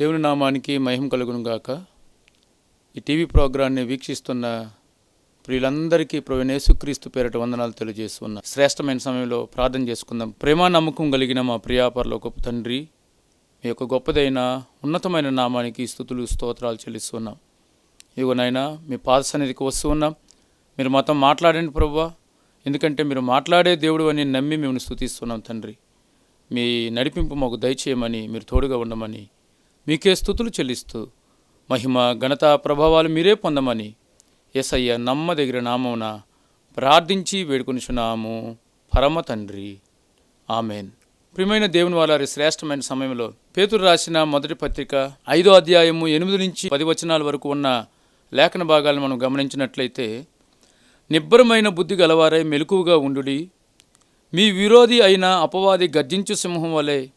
దేవుని నామానికి మహిమ కలుగును గాక. ఈ టీవీ ప్రోగ్రాన్ని వీక్షిస్తున్న ప్రియులందరికీ ప్రవీణేసుక్రీస్తు పేరట వందనాలు తెలియజేస్తున్నా శ్రేష్టమైన సమయంలో ప్రార్థన చేసుకుందాం. ప్రేమ నమ్మకం కలిగిన మా ప్రియాపరలో గొప్ప తండ్రి మీ యొక్క గొప్పదైన ఉన్నతమైన నామానికి స్థుతులు స్తోత్రాలు చెల్లిస్తున్నాం. ఇదిగోనైనా మీ పాద సన్నిధికి వస్తూ ఉన్నాం. మీరు మాతో మాట్లాడండి ప్రభు ఎందుకంటే మీరు మాట్లాడే దేవుడు అని నమ్మి మేము స్థుతిస్తున్నాం తండ్రి. మీ నడిపింపు మాకు దయచేయమని మీరు తోడుగా ఉండమని మీకే స్థుతులు చెల్లిస్తూ మహిమ ఘనత ప్రభావాలు మీరే పొందమని ఏసయ్య నమ్మదగిన నామమున ప్రార్థించి వేడుకొనిచున్నాము. పరమ తండ్రి. ఆమెన్. ప్రియమైన దేవుని వారి శ్రేష్టమైన సమయంలో పేతురు రాసిన మొదటి పత్రిక ఐదో అధ్యాయము ఎనిమిది నుంచి పది వచనాల వరకు ఉన్న లేఖన భాగాలను మనం గమనించినట్లయితే నిబ్బరమైన బుద్ధి గలవారై మెలకువగా ఉండుడి. మీ విరోధి అయిన అపవాది గర్జించు సింహం వలె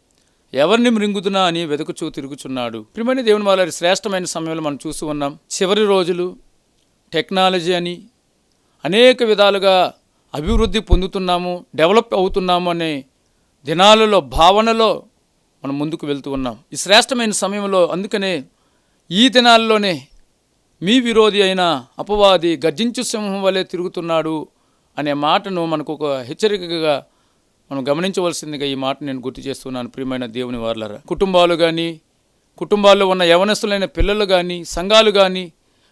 ఎవరిని మృంగుతున్నా అని వెతుకుచూ తిరుగుచున్నాడు. ప్రియమైన దేవుని వాళ్ళ శ్రేష్టమైన సమయంలో మనం చూస్తూ ఉన్నాం చివరి రోజులు టెక్నాలజీ అని అనేక విధాలుగా అభివృద్ధి పొందుతున్నాము డెవలప్ అవుతున్నాము అనే దినాలలో భావనలో మనం ముందుకు వెళ్తూ ఉన్నాం. ఈ శ్రేష్టమైన సమయంలో అందుకనే ఈ దినాల్లోనే మీ విరోధి అయిన అపవాది గర్జించు సింహం వలె తిరుగుతున్నాడు అనే మాటను మనకు ఒక హెచ్చరికగా మనం గమనించవలసిందిగా ఈ మాట నేను గుర్తు చేస్తున్నాను ప్రియమైన దేవుని వార్లరా. కుటుంబాలు కానీ కుటుంబాల్లో ఉన్న యవనస్తులైన పిల్లలు కానీ సంఘాలు కానీ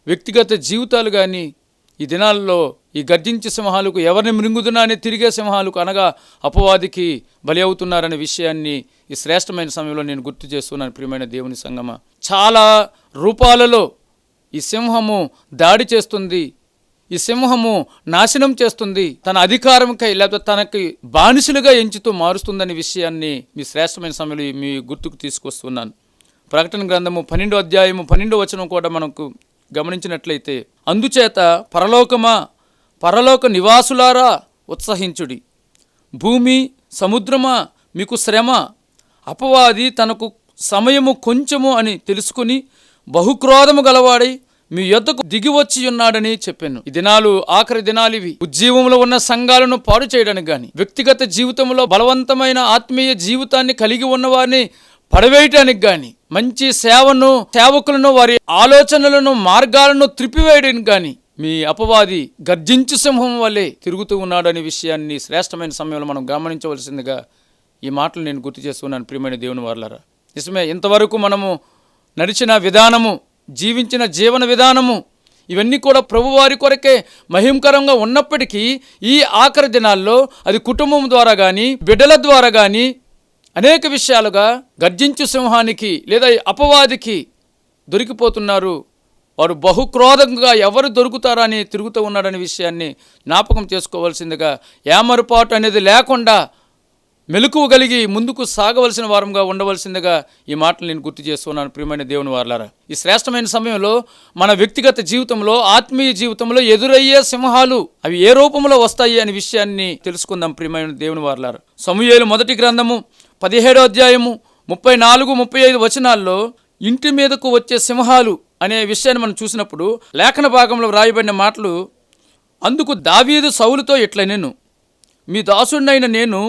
వ్యక్తిగత జీవితాలు కానీ ఈ దినాల్లో ఈ గర్జించే సింహాలకు ఎవరిని మృంగుదునా అని తిరిగే సింహాలకు అనగా అపవాదికి బలి అవుతున్నారనే విషయాన్ని ఈ శ్రేష్టమైన సమయంలో నేను గుర్తు చేస్తున్నాను ప్రియమైన దేవుని సంగమ. చాలా రూపాలలో ఈ సింహము దాడి చేస్తుంది ఈ సింహము నాశనం చేస్తుంది. తన అధికారంకై లేకపోతే తనకి బానిసలుగా ఎంచుతూ మారుస్తుందనే విషయాన్ని మీ శ్రేష్టమైన సమయంలో మీ గుర్తుకు తీసుకొస్తున్నాను. ప్రకటన గ్రంథము పన్నెండో అధ్యాయము పన్నెండో వచనం కూడా మనకు గమనించినట్లయితే అందుచేత పరలోకమా పరలోక నివాసులారా ఉత్సహించుడి. భూమి సముద్రమా మీకు శ్రమ అపవాది తనకు సమయము కొంచెము అని తెలుసుకుని బహుక్రోధము గలవాడై మీ యొద్దకు దిగివచ్చి ఉన్నాడని చెప్పాను. ఈ దినాలు ఆఖరి దినాలు ఇవి. ఉద్యమంలో ఉన్న సంఘాలను పాడు చేయడానికి గాని వ్యక్తిగత జీవితంలో బలవంతమైన ఆత్మీయ జీవితాన్ని కలిగి ఉన్నవారిని పడవేయటానికి గాని మంచి సేవను సేవకులను వారి ఆలోచనలను మార్గాలను త్రిపివేయడానికి గాని మీ అపవాది గర్జించు సింహం వల్లే తిరుగుతూ ఉన్నాడనే విషయాన్ని శ్రేష్టమైన సమయంలో మనం గమనించవలసిందిగా ఈ మాటలు నేను గుర్తు చేస్తున్నాను ప్రియమైన దేవుని వార్లరా. నిజమే ఇంతవరకు మనము నడిచిన విధానము జీవించిన జీవన విధానము. ఇవన్నీ కూడా ప్రభువారి కొరకే మహిమకరంగా ఉన్నప్పటికీ ఈ ఆఖరి దినాల్లో అది కుటుంబం ద్వారా కానీ బిడ్డల ద్వారా కానీ అనేక విషయాలుగా గర్జించు సింహానికి లేదా అపవాదికి దొరికిపోతున్నారు. వారు బహుక్రోధంగా ఎవరు దొరుకుతారా అని తిరుగుతూ ఉన్నాడనే విషయాన్ని జ్ఞాపకం చేసుకోవాల్సిందిగా ఏమరుపాటు అనేది లేకుండా మెలకువ కలిగి ముందుకు సాగవలసిన వారంగా ఉండవలసిందిగా ఈ మాటలు నేను గుర్తు చేస్తున్నాను ప్రియమైన దేవుని వారులారా. ఈ శ్రేష్టమైన సమయంలో మన వ్యక్తిగత జీవితంలో ఆత్మీయ జీవితంలో ఎదురయ్యే సింహాలు అవి ఏ రూపంలో వస్తాయి అనే విషయాన్ని తెలుసుకుందాం ప్రియమైన దేవుని వారులారా. సమూహలు మొదటి గ్రంథము పదిహేడో అధ్యాయము ముప్పై నాలుగు ముప్పై ఐదు వచనాల్లో ఇంటి మీదకు వచ్చే సింహాలు అనే విషయాన్ని మనం చూసినప్పుడు లేఖన భాగంలో వ్రాయబడిన మాటలు అందుకు దావీదు సౌలుతో ఇట్ల నేను మీ దాసుడినైన నేను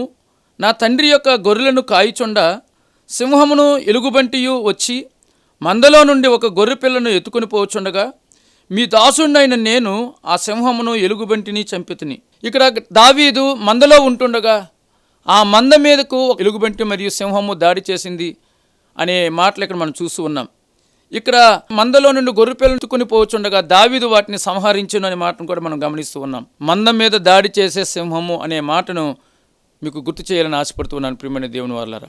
నా తండ్రి యొక్క గొర్రెలను కాయిచుండ సింహమును ఎలుగుబంటియు వచ్చి మందలో నుండి ఒక గొర్రె పిల్లను ఎత్తుకొని పోచుండగా మీ దాసుడినైన నేను ఆ సింహమును ఎలుగుబంటిని చంపితిని. ఇక్కడ దావీదు మందలో ఉంటుండగా ఆ మంద మీదకు ఒక ఎలుగుబంటి మరియు సింహము దాడి చేసింది అనే మాటలు ఇక్కడ మనం చూస్తూ ఉన్నాం. ఇక్కడ మందలో నుండి గొర్రె పిల్లలు ఎత్తుకొని పోచుండగా దావీదు వాటిని సంహరించును అనే మాటను కూడా మనం గమనిస్తూ ఉన్నాం. మందం మీద దాడి చేసే సింహము అనే మాటను మీకు గుర్తు చేయాలని ఆశపడుతున్నాను ప్రియమైన దేవుని వాళ్ళారా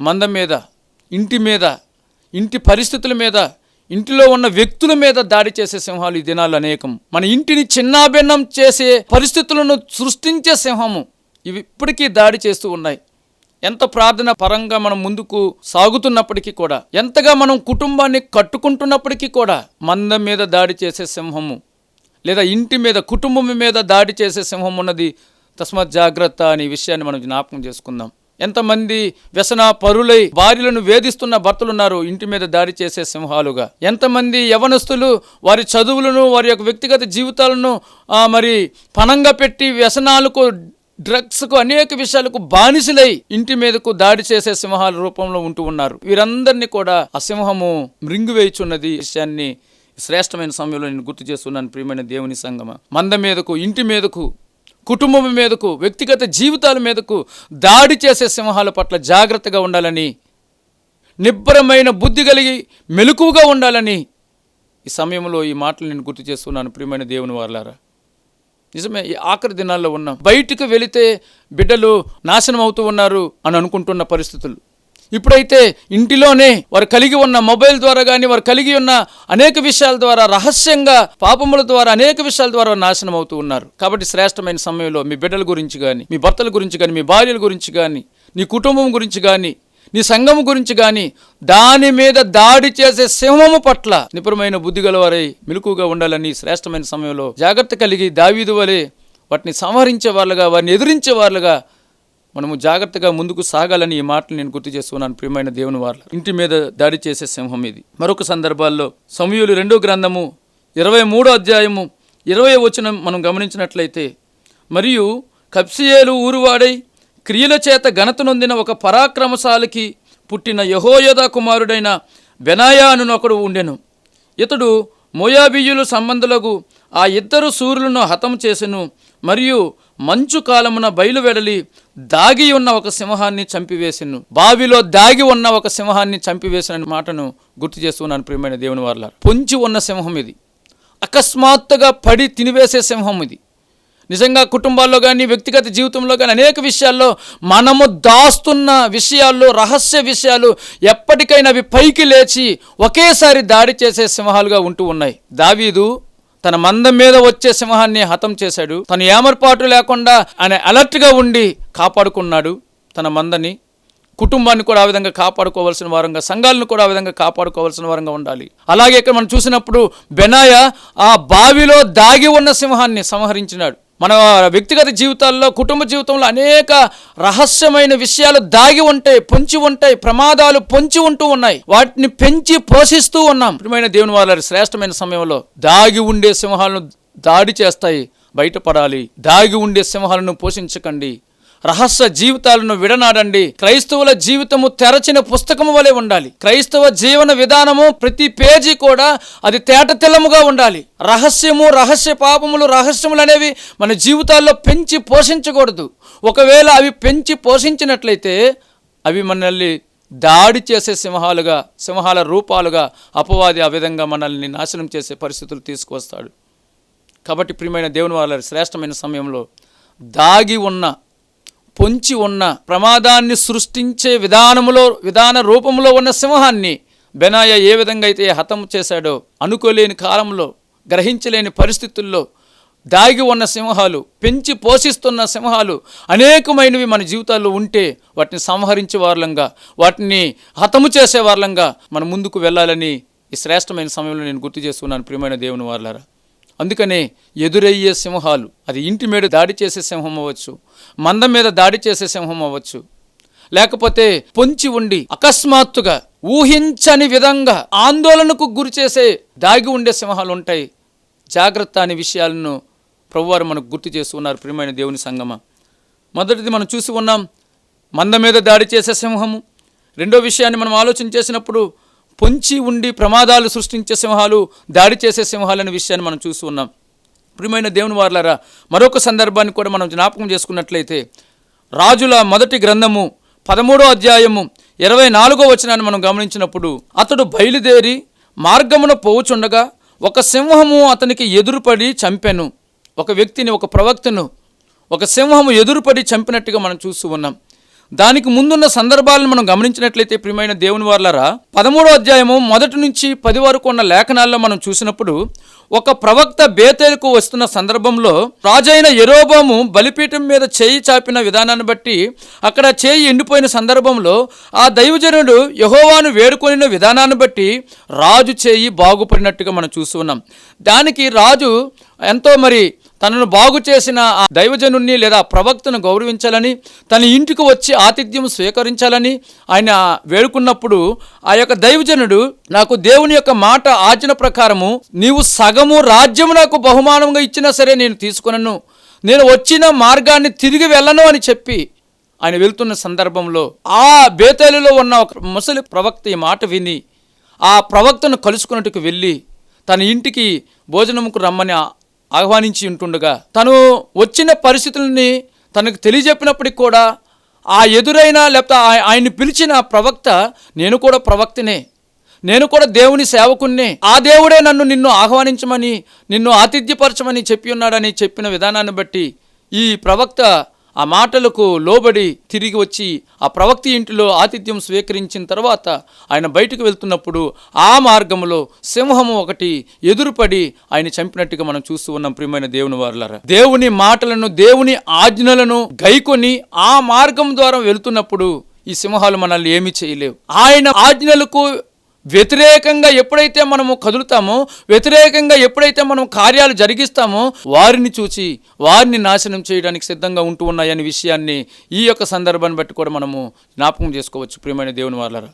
మందం మీద ఇంటి మీద ఇంటి పరిస్థితుల మీద ఇంటిలో ఉన్న వ్యక్తుల మీద దాడి చేసే సింహాలు ఈ దినాలు అనేకం. మన ఇంటిని చిన్నాభిన్నం చేసే పరిస్థితులను సృష్టించే సింహము ఇవి ఇప్పటికీ దాడి చేస్తూ ఉన్నాయి. ఎంత ప్రార్థన పరంగా మనం ముందుకు సాగుతున్నప్పటికీ కూడా ఎంతగా మనం కుటుంబాన్ని కట్టుకుంటున్నప్పటికీ కూడా మందం మీద దాడి చేసే సింహము లేదా ఇంటి మీద కుటుంబం మీద దాడి చేసే సింహం ఉన్నది తస్మాత్ జాగ్రత్త అనే విషయాన్ని మనం జ్ఞాపకం చేసుకుందాం. ఎంతమంది వ్యసన పరులై భార్యలను వేధిస్తున్న భర్తలున్నారు ఇంటి మీద దాడి చేసే సింహాలుగా. ఎంతమంది యవనస్తులు వారి చదువులను వారి యొక్క వ్యక్తిగత జీవితాలను మరి పణంగా పెట్టి వ్యసనాలకు డ్రగ్స్కు అనేక విషయాలకు బానిసలై ఇంటి మీదకు దాడి చేసే సింహాల రూపంలో ఉంటూ ఉన్నారు. వీరందరినీ కూడా ఆ సింహము మృంగివేయుచున్నది ఈ విషయాన్ని శ్రేష్టమైన సమయంలో నేను గుర్తు చేస్తున్నాను ప్రియమైన దేవుని సంగమ. మంద మీదకు ఇంటి మీదకు కుటుంబం మీదకు వ్యక్తిగత జీవితాల మీదకు దాడి చేసే సింహాల పట్ల జాగ్రత్తగా ఉండాలని నిబ్బరమైన బుద్ధి కలిగి మెలకువగా ఉండాలని ఈ సమయంలో ఈ మాటలు నేను గుర్తు చేస్తున్నాను ప్రియమైన దేవుని వారలారా. నిజమే ఈ ఆఖరి దినాల్లో ఉన్నాం బయటికి వెళితే బిడ్డలు నాశనం అవుతూ ఉన్నారు అని అనుకుంటున్న పరిస్థితులు. ఇప్పుడైతే ఇంటిలోనే వారు కలిగి ఉన్న మొబైల్ ద్వారా కానీ వారు కలిగి ఉన్న అనేక విషయాల ద్వారా రహస్యంగా పాపముల ద్వారా అనేక విషయాల ద్వారా నాశనం అవుతూ ఉన్నారు. కాబట్టి శ్రేష్టమైన సమయంలో మీ బిడ్డల గురించి కానీ మీ భర్తల గురించి కానీ మీ భార్యల గురించి కానీ నీ కుటుంబం గురించి కానీ నీ సంఘము గురించి కానీ దాని మీద దాడి చేసే సింహము పట్ల నిపుణమైన బుద్ధి గలవారై మెలకుగా ఉండాలని శ్రేష్టమైన సమయంలో జాగ్రత్త కలిగి దావీదు వలె వాటిని సంహరించే వాళ్ళుగా వారిని ఎదిరించే వాళ్ళుగా మనము జాగ్రత్తగా ముందుకు సాగాలని ఈ మాటలు నేను గుర్తు చేస్తున్నాను ప్రియమైన దేవుని వార్ల. ఇంటి మీద దాడి చేసే సింహం ఇది. మరొక సందర్భాల్లో సమయులు రెండో గ్రంథము ఇరవై మూడో అధ్యాయము ఇరవై వచనం మనం గమనించినట్లయితే మరియు కప్సియేలు ఊరువాడై క్రియల చేత ఘనత నొందిన ఒక పరాక్రమశాలికి పుట్టిన యహోయోధ కుమారుడైన బెనాయా అను ఒకడు ఉండెను. ఇతడు మోయాబియులు సంబంధులకు ఆ ఇద్దరు సూర్యులను హతం చేసెను. మరియు మంచు కాలమున బయలువెడలి దాగి ఉన్న ఒక సింహాన్ని చంపివేసిను. బావిలో దాగి ఉన్న ఒక సింహాన్ని చంపివేసిన మాటను గుర్తు చేస్తున్నాను ప్రియమైన దేవుని వాళ్ళ పొంచి ఉన్న సింహం ఇది. అకస్మాత్తుగా పడి తినివేసే సింహం ఇది. నిజంగా కుటుంబాల్లో కానీ వ్యక్తిగత జీవితంలో కానీ అనేక విషయాల్లో మనము దాస్తున్న విషయాల్లో రహస్య విషయాలు ఎప్పటికైనా అవి పైకి లేచి ఒకేసారి దాడి చేసే సింహాలుగా ఉంటూ ఉన్నాయి. దావీదు తన మందం మీద వచ్చే సింహాన్ని హతం చేశాడు. తను ఏమర్పాటు లేకుండా ఆయన అలర్ట్గా ఉండి కాపాడుకున్నాడు తన మందని. కుటుంబాన్ని కూడా ఆ విధంగా కాపాడుకోవాల్సిన వారంగా సంఘాలను కూడా ఆ విధంగా కాపాడుకోవాల్సిన వారంగా ఉండాలి. అలాగే ఇక్కడ మనం చూసినప్పుడు బెనాయ ఆ బావిలో దాగి ఉన్న సింహాన్ని సంహరించినాడు. మన వ్యక్తిగత జీవితాల్లో కుటుంబ జీవితంలో అనేక రహస్యమైన విషయాలు దాగి ఉంటాయి పొంచి ఉంటాయి ప్రమాదాలు పొంచి ఉంటూ ఉన్నాయి. వాటిని పెంచి పోషిస్తూ ఉన్నాం. ప్రియమైన దేవుని వాళ్ళ శ్రేష్టమైన సమయంలో దాగి ఉండే సింహాలను దాడి చేస్తాయి బయటపడాలి. దాగి ఉండే సింహాలను పోషించకండి. రహస్య జీవితాలను విడనాడండి. క్రైస్తవుల జీవితము తెరచిన పుస్తకము వలె ఉండాలి. క్రైస్తవ జీవన విధానము ప్రతి పేజీ కూడా అది తేట తెల్లముగా ఉండాలి. రహస్యము రహస్య పాపములు రహస్యములు అనేవి మన జీవితాల్లో పెంచి పోషించకూడదు. ఒకవేళ అవి పెంచి పోషించినట్లయితే అవి మనల్ని దాడి చేసే సింహాలుగా సింహాల రూపాలుగా అపవాది ఆ విధంగా మనల్ని నాశనం చేసే పరిస్థితులు తీసుకొస్తాడు కాబట్టి ప్రియమైన దేవుని వాళ్ళ శ్రేష్టమైన సమయంలో దాగి ఉన్న పొంచి ఉన్న ప్రమాదాన్ని సృష్టించే విధానములో విధాన రూపంలో ఉన్న సింహాన్ని బెనాయ ఏ విధంగా అయితే హతం చేశాడో అనుకోలేని కాలంలో గ్రహించలేని పరిస్థితుల్లో దాగి ఉన్న సింహాలు పెంచి పోషిస్తున్న సింహాలు అనేకమైనవి మన జీవితాల్లో ఉంటే వాటిని సంహరించే వార్లంగా వాటిని హతము చేసే వార్లంగా మనం ముందుకు వెళ్ళాలని ఈ శ్రేష్టమైన సమయంలో నేను గుర్తు చేస్తున్నాను ప్రియమైన దేవుని వార్లారా అందుకనే ఎదురయ్యే సింహాలు అది ఇంటి మీద దాడి చేసే సింహం అవ్వచ్చు మందం మీద దాడి చేసే సింహం అవ్వచ్చు. లేకపోతే పొంచి ఉండి అకస్మాత్తుగా ఊహించని విధంగా ఆందోళనకు గురి చేసే దాగి ఉండే సింహాలు ఉంటాయి. జాగ్రత్త అనే విషయాలను ప్రభువారు మనకు గుర్తు చేస్తున్నారు ప్రియమైన దేవుని సంగమ. మొదటిది మనం చూసి ఉన్నాం మంద మీద దాడి చేసే సింహము. రెండో విషయాన్ని మనం ఆలోచన చేసినప్పుడు పొంచి ఉండి ప్రమాదాలు సృష్టించే సింహాలు దాడి చేసే సింహాలు అనే విషయాన్ని మనం చూసి ఉన్నాం. ప్రియమైన దేవుని వార్లారా మరొక సందర్భాన్ని కూడా మనం జ్ఞాపకం చేసుకున్నట్లయితే రాజుల మొదటి గ్రంథము పదమూడో అధ్యాయము ఇరవై నాలుగో వచనాన్ని మనం గమనించినప్పుడు అతడు బయలుదేరి మార్గమున పోవుచుండగా ఒక సింహము అతనికి ఎదురుపడి చంపెను. ఒక వ్యక్తిని ఒక ప్రవక్తను ఒక సింహము ఎదురుపడి చంపినట్టుగా మనం చూస్తూ ఉన్నాం. దానికి ముందున్న సందర్భాలను మనం గమనించినట్లయితే ప్రియమైన దేవుని వార్లరా పదమూడో అధ్యాయము మొదటి నుంచి పది వరకు ఉన్న లేఖనాల్లో మనం చూసినప్పుడు ఒక ప్రవక్త బేతేలకు వస్తున్న సందర్భంలో రాజైన ఎరోబాము బలిపీఠం మీద చేయి చాపిన విధానాన్ని బట్టి అక్కడ చేయి ఎండిపోయిన సందర్భంలో ఆ దైవజనుడు యహోవాను వేడుకొనిన విధానాన్ని బట్టి రాజు చేయి బాగుపడినట్టుగా మనం చూస్తున్నాం దానికి రాజు ఎంతో మరి తనను బాగు చేసిన ఆ దైవజనుణ్ణి లేదా ప్రవక్తను గౌరవించాలని తన ఇంటికి వచ్చి ఆతిథ్యం స్వీకరించాలని ఆయన వేడుకున్నప్పుడు ఆ యొక్క దైవజనుడు నాకు దేవుని యొక్క మాట ఆజ్ఞ ప్రకారము నీవు సగము రాజ్యము నాకు బహుమానంగా ఇచ్చినా సరే నేను తీసుకునను. నేను వచ్చిన మార్గాన్ని తిరిగి వెళ్ళను అని చెప్పి ఆయన వెళ్తున్న సందర్భంలో ఆ బేతలులో ఉన్న ఒక ముసలి ప్రవక్త ఈ మాట విని ఆ ప్రవక్తను కలుసుకున్నట్టుకు వెళ్ళి తన ఇంటికి భోజనముకు రమ్మని ఆహ్వానించి ఉంటుండగా తను వచ్చిన పరిస్థితుల్ని తనకు తెలియజెప్పినప్పటికి కూడా ఆ ఎదురైన లేకపోతే ఆయన్ని పిలిచిన ప్రవక్త నేను కూడా ప్రవక్తనే. నేను కూడా దేవుని సేవకుణ్ణి. ఆ దేవుడే నన్ను నిన్ను ఆహ్వానించమని నిన్ను ఆతిథ్యపరచమని చెప్పి ఉన్నాడని చెప్పిన విధానాన్ని బట్టి ఈ ప్రవక్త ఆ మాటలకు లోబడి తిరిగి వచ్చి ఆ ప్రవక్త ఇంటిలో ఆతిథ్యం స్వీకరించిన తర్వాత ఆయన బయటకు వెళ్తున్నప్పుడు ఆ మార్గంలో సింహము ఒకటి ఎదురుపడి ఆయన చంపినట్టుగా మనం చూస్తూ ఉన్నాం ప్రియమైన దేవుని వారులారా. దేవుని మాటలను దేవుని ఆజ్ఞలను గైకొని ఆ మార్గం ద్వారా వెళ్తున్నప్పుడు ఈ సింహాలు మనల్ని ఏమీ చేయలేవు. ఆయన ఆజ్ఞలకు వ్యతిరేకంగా ఎప్పుడైతే మనము కదులుతామో వ్యతిరేకంగా ఎప్పుడైతే మనం కార్యాలు జరిగిస్తామో వారిని చూచి వారిని నాశనం చేయడానికి సిద్ధంగా ఉంటూ ఉన్నాయనే విషయాన్ని ఈ యొక్క సందర్భాన్ని బట్టి కూడా మనము జ్ఞాపకం చేసుకోవచ్చు ప్రియమైన దేవుని వాళ్ళరా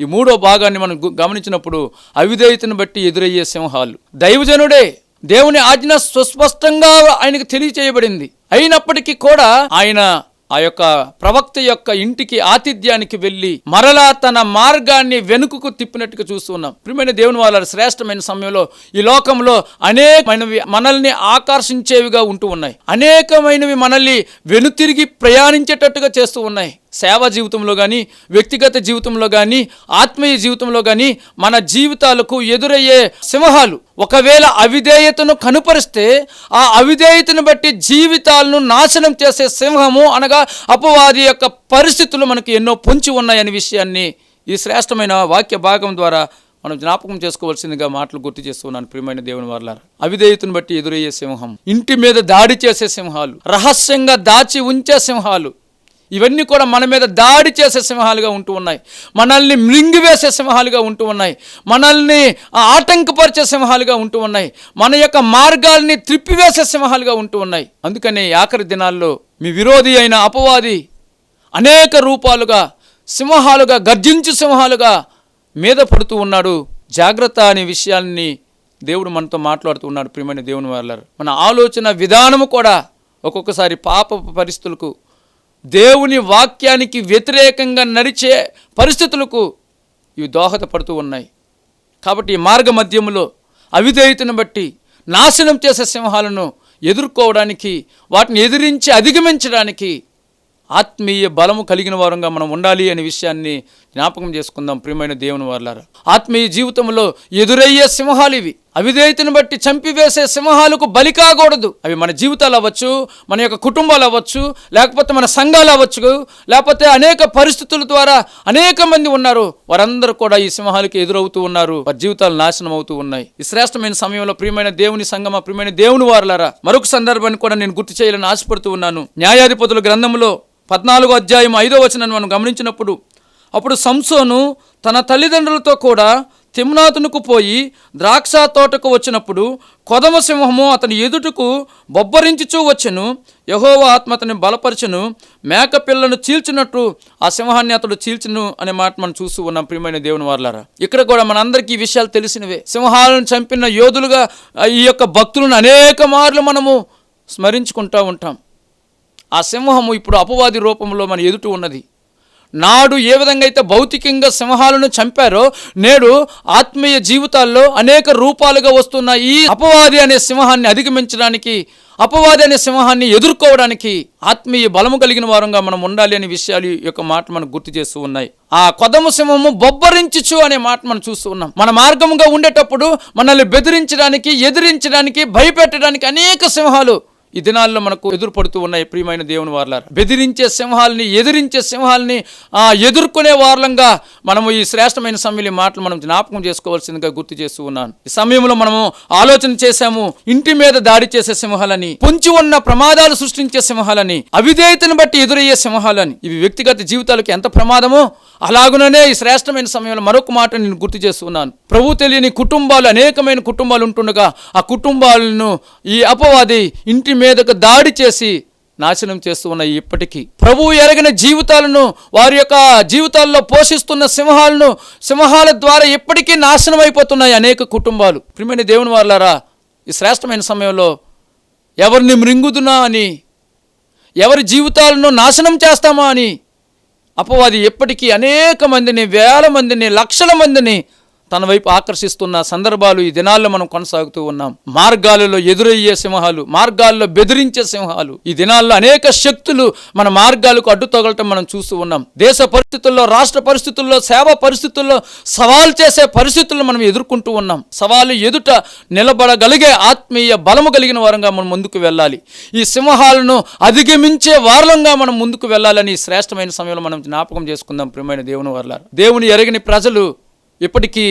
ఈ మూడో భాగాన్ని మనం గమనించినప్పుడు అవిధేయతను బట్టి ఎదురయ్యే సింహాలు. దైవజనుడే దేవుని ఆజ్ఞ సుస్పష్టంగా ఆయనకు తెలియచేయబడింది. అయినప్పటికీ కూడా ఆయన ఆ యొక్క ప్రవక్త యొక్క ఇంటికి ఆతిథ్యానికి వెళ్ళి మరలా తన మార్గాన్ని వెనుకకు తిప్పినట్టుగా చూస్తున్నాం ప్రియమైన దేవుని వాళ్ళ శ్రేష్టమైన సమయంలో ఈ లోకంలో అనేకమైనవి మనల్ని ఆకర్షించేవిగా ఉంటూ ఉన్నాయి. అనేకమైనవి మనల్ని వెనుతిరిగి ప్రయాణించేటట్టుగా చేస్తూ ఉన్నాయి. సేవా జీవితంలో కానీ వ్యక్తిగత జీవితంలో కానీ ఆత్మీయ జీవితంలో కానీ మన జీవితాలకు ఎదురయ్యే సింహాలు ఒకవేళ అవిధేయతను కనుపరిస్తే ఆ అవిధేయతను బట్టి జీవితాలను నాశనం చేసే సింహము అనగా అపవాది యొక్క పరిస్థితులు మనకు ఎన్నో పొంచి ఉన్నాయనే విషయాన్ని ఈ శ్రేష్టమైన వాక్య భాగం ద్వారా మనం జ్ఞాపకం చేసుకోవాల్సిందిగా మాటలు గుర్తు చేస్తున్నాను ప్రియమైన దేవుని వారులారా. అవిధేయతను బట్టి ఎదురయ్యే సింహం ఇంటి మీద దాడి చేసే సింహాలు రహస్యంగా దాచి ఉంచే సింహాలు ఇవన్నీ కూడా మన మీద దాడి చేసే సింహాలుగా ఉంటూ ఉన్నాయి. మనల్ని మృంగివేసే సింహాలుగా ఉంటూ ఉన్నాయి. మనల్ని ఆటంకపరిచే సింహాలుగా ఉంటూ ఉన్నాయి. మన యొక్క మార్గాల్ని త్రిప్పివేసే సింహాలుగా ఉంటూ ఉన్నాయి. అందుకని ఆఖరి దినాల్లో మీ విరోధి అయిన అపవాది అనేక రూపాలుగా సింహాలుగా గర్జించు సింహాలుగా మీద పడుతూ ఉన్నాడు. జాగ్రత్త అనే విషయాన్ని దేవుడు మనతో మాట్లాడుతూ ఉన్నాడు ప్రియమైన దేవుని వాళ్ళారు మన ఆలోచన విధానము కూడా ఒక్కొక్కసారి పాప పరిస్థితులకు దేవుని వాక్యానికి వ్యతిరేకంగా నడిచే పరిస్థితులకు ఇవి దోహదపడుతూ ఉన్నాయి. కాబట్టి ఈ మార్గ మధ్యంలో అవిధేయతను బట్టి నాశనం చేసే సింహాలను ఎదుర్కోవడానికి వాటిని ఎదిరించి అధిగమించడానికి ఆత్మీయ బలము కలిగిన వారంగా మనం ఉండాలి అనే విషయాన్ని జ్ఞాపకం చేసుకుందాం ప్రియమైన దేవుని వారులారా. ఆత్మీయ జీవితంలో ఎదురయ్యే సింహాలు ఇవి. అవిధేయతను బట్టి చంపివేసే సింహాలకు బలి కాకూడదు. అవి మన జీవితాలు అవ్వచ్చు మన యొక్క కుటుంబాలు అవ్వచ్చు లేకపోతే మన సంఘాలు అవ్వచ్చు లేకపోతే అనేక పరిస్థితుల ద్వారా అనేక మంది ఉన్నారు. వారందరూ కూడా ఈ సింహాలకి ఎదురవుతూ ఉన్నారు. వారి జీవితాలు నాశనం అవుతూ ఉన్నాయి. ఈ శ్రేష్టమైన సమయంలో ప్రియమైన దేవుని సంగమ ప్రియమైన దేవుని వారులారా మరొక సందర్భాన్ని కూడా నేను గుర్తు చేయాలని ఆశపడుతూ ఉన్నాను. న్యాయాధిపతుల గ్రంథంలో పద్నాలుగో అధ్యాయం ఐదో వచనాన్ని మనం గమనించినప్పుడు అప్పుడు సంసోను తన తల్లిదండ్రులతో కూడా తిమ్నాతునకు పోయి ద్రాక్ష తోటకు వచ్చినప్పుడు కొదమ సింహము అతని ఎదుటకు బొబ్బరించుచూ వచ్చెను. యహోవ ఆత్మ అతని బలపరచను. మేక పిల్లను చీల్చినట్టు ఆ సింహాన్ని అతడు చీల్చును అనే మాట మనం చూస్తూ ఉన్నాం ప్రియమైన దేవుని వార్లారా. ఇక్కడ కూడా మనందరికీ ఈ విషయాలు తెలిసినవే. సింహాలను చంపిన యోధులుగా ఈ యొక్క భక్తులను అనేక మార్లు మనము స్మరించుకుంటూ ఉంటాం. ఆ సింహము ఇప్పుడు అపవాది రూపంలో మన ఎదుట ఉన్నది. నాడు ఏ విధంగా అయితే భౌతికంగా సింహాలను చంపారో నేడు ఆత్మీయ జీవితాల్లో అనేక రూపాలుగా వస్తున్న ఈ అపవాది అనే సింహాన్ని అధిగమించడానికి అపవాది అనే సింహాన్ని ఎదుర్కోవడానికి ఆత్మీయ బలము కలిగిన వారంగా మనం ఉండాలి అనే విషయాలు ఈ యొక్క మాట మనకు గుర్తు చేస్తూ ఉన్నాయి. ఆ కొదమ సింహము బొబ్బరించుచు అనే మాట మనం చూస్తూ ఉన్నాం. మన మార్గముగా ఉండేటప్పుడు మనల్ని బెదిరించడానికి ఎదిరించడానికి భయపెట్టడానికి అనేక సింహాలు ఈ దినాల్లో మనకు ఎదురుపడుతూ ఉన్నాయి ప్రియమైన దేవుని వార్లారా. బెదిరించే సింహాలని ఎదిరించే సింహాలని ఆ, ఎదుర్కొనే వార్లంగా మనము ఈ శ్రేష్టమైన సమయంలో మాటలు మనం జ్ఞాపకం చేసుకోవాల్సిందిగా గుర్తు చేస్తూ ఉన్నాను. ఈ సమయంలో మనము ఆలోచన చేశాము ఇంటి మీద దాడి చేసే సింహాలని పొంచి ఉన్న ప్రమాదాలు సృష్టించే సింహాలని అవిధేయతను బట్టి ఎదురయ్యే సింహాలని. ఇవి వ్యక్తిగత జీవితాలకు ఎంత ప్రమాదమో అలాగుననే ఈ శ్రేష్టమైన సమయంలో మరొక మాట నేను గుర్తు చేస్తున్నాను ప్రభు తెలియని కుటుంబాలు అనేకమైన కుటుంబాలు ఉంటుండగా ఆ కుటుంబాలను ఈ అపవాది ఇంటి మీదకు దాడి చేసి నాశనం చేస్తూ ఉన్నాయి ఇప్పటికీ ప్రభువు ఎరగిన జీవితాలను వారి యొక్క జీవితాల్లో పోషిస్తున్న సింహాలను సింహాల ద్వారా ఇప్పటికీ నాశనం అయిపోతున్నాయి అనేక కుటుంబాలు. ప్రియమైన దేవుని వాళ్ళారా ఈ శ్రేష్టమైన సమయంలో ఎవరిని మృంగుదునా అని ఎవరి జీవితాలను నాశనం చేస్తామా అని అపవాది ఎప్పటికీ అనేక మందిని వేల మందిని లక్షల మందిని తన వైపు ఆకర్షిస్తున్న సందర్భాలు ఈ దినాల్లో మనం కొనసాగుతూ ఉన్నాం. మార్గాలలో ఎదురయ్యే సింహాలు మార్గాల్లో బెదిరించే సింహాలు ఈ దినాల్లో అనేక శక్తులు మన మార్గాలకు అడ్డు తగలటం మనం చూస్తూ ఉన్నాం. దేశ పరిస్థితుల్లో రాష్ట్ర పరిస్థితుల్లో సేవా పరిస్థితుల్లో సవాల్ చేసే పరిస్థితులను మనం ఎదుర్కొంటూ ఉన్నాం. సవాలు ఎదుట నిలబడగలిగే ఆత్మీయ బలము కలిగిన వారంగా మనం ముందుకు వెళ్ళాలి. ఈ సింహాలను అధిగమించే వారంగా మనం ముందుకు వెళ్ళాలని శ్రేష్టమైన సమయంలో మనం జ్ఞాపకం చేసుకుందాం ప్రియమైన దేవుని వల్ల దేవుని ఎరగని ప్రజలు ఇప్పటికీ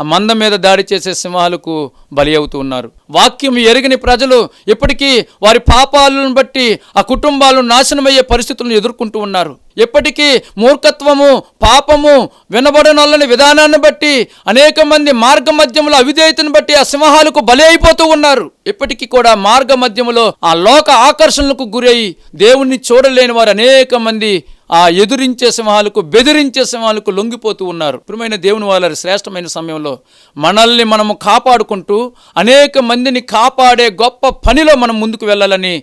ఆ మంద మీద దాడి చేసే సింహాలకు బలి అవుతూ ఉన్నారు. వాక్యం ఎరిగిన ప్రజలు ఇప్పటికీ వారి పాపాలను బట్టి ఆ కుటుంబాలు నాశనమయ్యే పరిస్థితులను ఎదుర్కొంటూ ఉన్నారు. ఎప్పటికీ మూర్ఖత్వము పాపము వినబడనల్లని విధానాన్ని బట్టి అనేక మంది మార్గ మధ్యములో అవిధేయతను బట్టి ఆ సింహాలకు బలి అయిపోతూ ఉన్నారు. ఇప్పటికీ కూడా మార్గ మధ్యములో ఆ లోక ఆకర్షణలకు గురై దేవుణ్ణి చూడలేని వారు అనేక మంది ఆ ఎదురించే సింహాలకు బెదిరించే సింహాలకు లొంగిపోతూ ఉన్నారు. ప్రియమైన దేవుని వాళ్ళ శ్రేష్టమైన సమయంలో మనల్ని మనము కాపాడుకుంటూ అనేక మందిని కాపాడే గొప్ప పనిలో మనం ముందుకు వెళ్ళాలని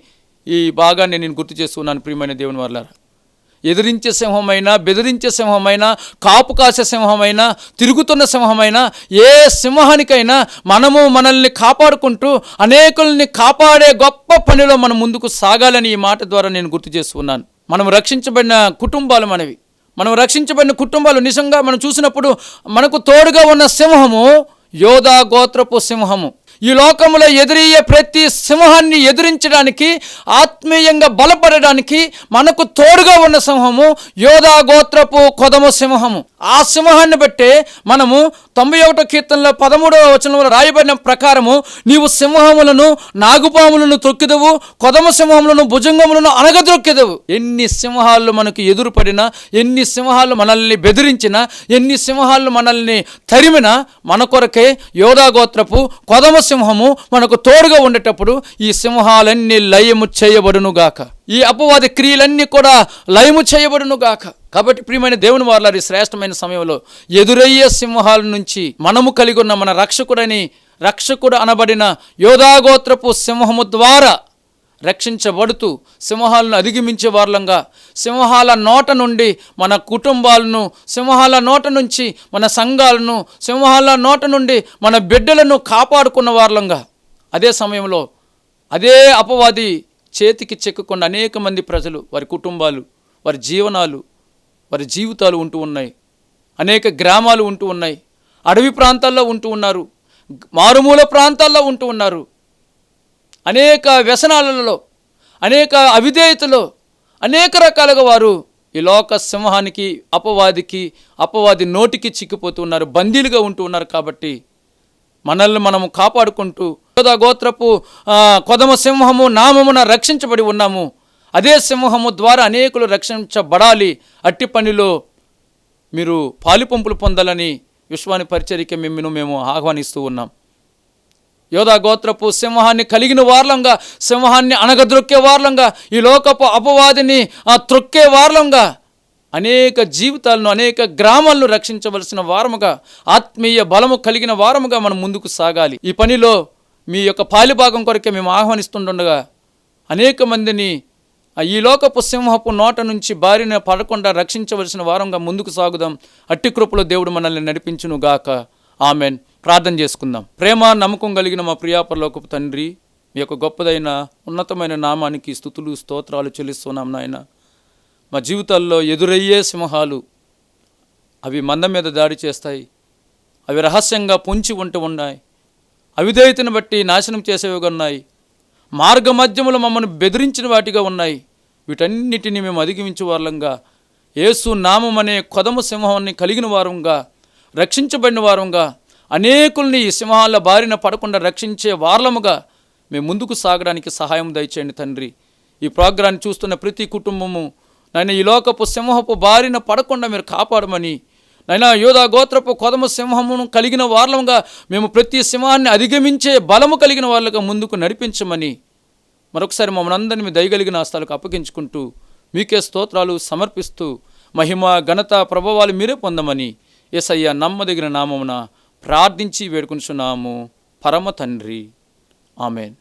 ఈ భాగాన్ని నేను గుర్తు చేస్తున్నాను ప్రియమైన దేవుని వాళ్ళారా ఎదిరించే సింహమైనా బెదిరించే సింహమైనా కాపు కాసే సింహమైనా తిరుగుతున్న సింహమైనా ఏ సింహానికైనా మనము మనల్ని కాపాడుకుంటూ అనేకుల్ని కాపాడే గొప్ప పనిలో మనం ముందుకు సాగాలని ఈ మాట ద్వారా నేను గుర్తు చేస్తున్నాను మనం రక్షించబడిన కుటుంబాలు మనవి. మనం రక్షించబడిన కుటుంబాలు నిజంగా మనం చూసినప్పుడు మనకు తోడుగా ఉన్న సింహము యోధా గోత్రపు సింహము. ఈ లోకంలో ఎదురయ్యే ప్రతి సింహాన్ని ఎదిరించడానికి ఆత్మీయంగా బలపడడానికి మనకు తోడుగా ఉన్న సింహము యోధా గోత్రపు కొదమ సింహము. ఆ సింహాన్ని బట్టే మనము తొంభై ఒకటో కీర్తనలో పదమూడవ వచనంలో రాయబడిన ప్రకారము నీవు సింహములను నాగుపాములను తొక్కిదవు కొదమ సింహములను భుజంగములను అనగదొక్కిదవు ఎన్ని సింహాలు మనకు ఎదురుపడినా ఎన్ని సింహాలు మనల్ని బెదిరించినా ఎన్ని సింహాలు మనల్ని తరిమినా మన కొరకే యోధాగోత్రపు కొదమ సింహము మనకు తోడుగా ఉండేటప్పుడు ఈ సింహాలన్నీ లయము చేయబడునుగాక. ఈ అపవాది క్రియలన్నీ కూడా లయము చేయబడునుగాక కాబట్టి ప్రియమైన దేవుని వారి శ్రేష్టమైన సమయంలో ఎదురయ్యే సింహాల నుంచి మనము కలిగి ఉన్న మన రక్షకుడని రక్షకుడు అనబడిన యోధాగోత్రపు సింహము ద్వారా రక్షించబడుతూ సింహాలను అధిగమించే వార్లంగా సింహాల నోట నుండి మన కుటుంబాలను సింహాల నోట నుంచి మన సంఘాలను సింహాల నోట నుండి మన బిడ్డలను కాపాడుకున్న వార్లంగా. అదే సమయంలో అదే అపవాది చేతికి చెక్కకుండా అనేక మంది ప్రజలు వారి కుటుంబాలు వారి జీవనాలు వారి జీవితాలు ఉంటూ ఉన్నాయి. అనేక గ్రామాలు ఉంటూ ఉన్నాయి. అడవి ప్రాంతాల్లో ఉంటూ ఉన్నారు. మారుమూల ప్రాంతాల్లో ఉంటూ ఉన్నారు. అనేక వ్యసనాలలో అనేక అవిధేయతలో అనేక రకాలుగా వారు ఈ లోక సింహానికి అపవాదికి అపవాది నోటికి చిక్కిపోతున్నారు బందీలుగా ఉంటూ ఉన్నారు కాబట్టి మనల్ని మనము కాపాడుకుంటూ యోధా గోత్రపు కొదమ సింహము నామమున రక్షించబడి ఉన్నాము. అదే సింహము ద్వారా అనేకులు రక్షించబడాలి. అట్టి పనిలో మీరు పాలిపంపులు పొందాలని విశ్వాని పరిచర్యకి మిమ్మను మేము ఆహ్వానిస్తూ ఉన్నాం. యోధా గోత్రపు సింహాన్ని కలిగిన వార్లంగా సింహాన్ని అనగద్రొక్కే వార్లంగా ఈ లోకపు అపవాదిని త్రొక్కే వార్లంగా అనేక జీవితాలను అనేక గ్రామాలను రక్షించవలసిన వారముగా ఆత్మీయ బలము కలిగిన వారముగా మనం ముందుకు సాగాలి. ఈ పనిలో మీ యొక్క పాలిభాగం కొరకే మేము ఆహ్వానిస్తుండగా అనేక మందిని ఈ లోకపు సింహపు నోట నుంచి బారిన పడకుండా రక్షించవలసిన వారంగా ముందుకు సాగుదాం. అట్టి కృపలో దేవుడు మనల్ని నడిపించును గాక ఆమెన్. ప్రార్థన చేసుకుందాం. ప్రేమ నమ్మకం కలిగిన మా ప్రియాపరలోకపు తండ్రి మీ యొక్క గొప్పదైన ఉన్నతమైన నామానికి స్థుతులు స్తోత్రాలు చెల్లిస్తున్నాం నాయన. మా జీవితాల్లో ఎదురయ్యే సింహాలు అవి మంద మీద దాడి చేస్తాయి. అవి రహస్యంగా పొంచి ఉంటూ ఉన్నాయి. అవిధేయతను బట్టి నాశనం చేసేవిగా ఉన్నాయి. మార్గ మధ్యములు మమ్మల్ని బెదిరించిన వాటిగా ఉన్నాయి. వీటన్నిటిని మేము అధిగమించే వాళ్ళంగా యేసు నామం అనే కొదమ సింహాన్ని కలిగిన వారంగా రక్షించబడిన వారంగా అనేకుల్ని ఈ సింహాల బారిన పడకుండా రక్షించే వార్లముగా మేము ముందుకు సాగడానికి సహాయం దయచేయండి తండ్రి. ఈ ప్రోగ్రాన్ని చూస్తున్న ప్రతి కుటుంబము నాయన ఈ లోకపు సింహపు బారిన పడకుండా మీరు కాపాడమని నైనా యోధా గోత్రపు కొదమ సింహమును కలిగిన వార్లంగా మేము ప్రతి సింహాన్ని అధిగమించే బలము కలిగిన వాళ్ళగా ముందుకు నడిపించమని మరొకసారి మమ్మల్ని అందరినీ మీ దయగలిగిన హస్తాలకు అప్పగించుకుంటూ మీకే స్తోత్రాలు సమర్పిస్తూ మహిమ ఘనత ప్రభావాలు మీరే పొందమని ఏసయ్య నమ్మదగిన నామమున ప్రార్థించి వేడుకుంటున్నాము పరమ తండ్రి. ఆమెన్.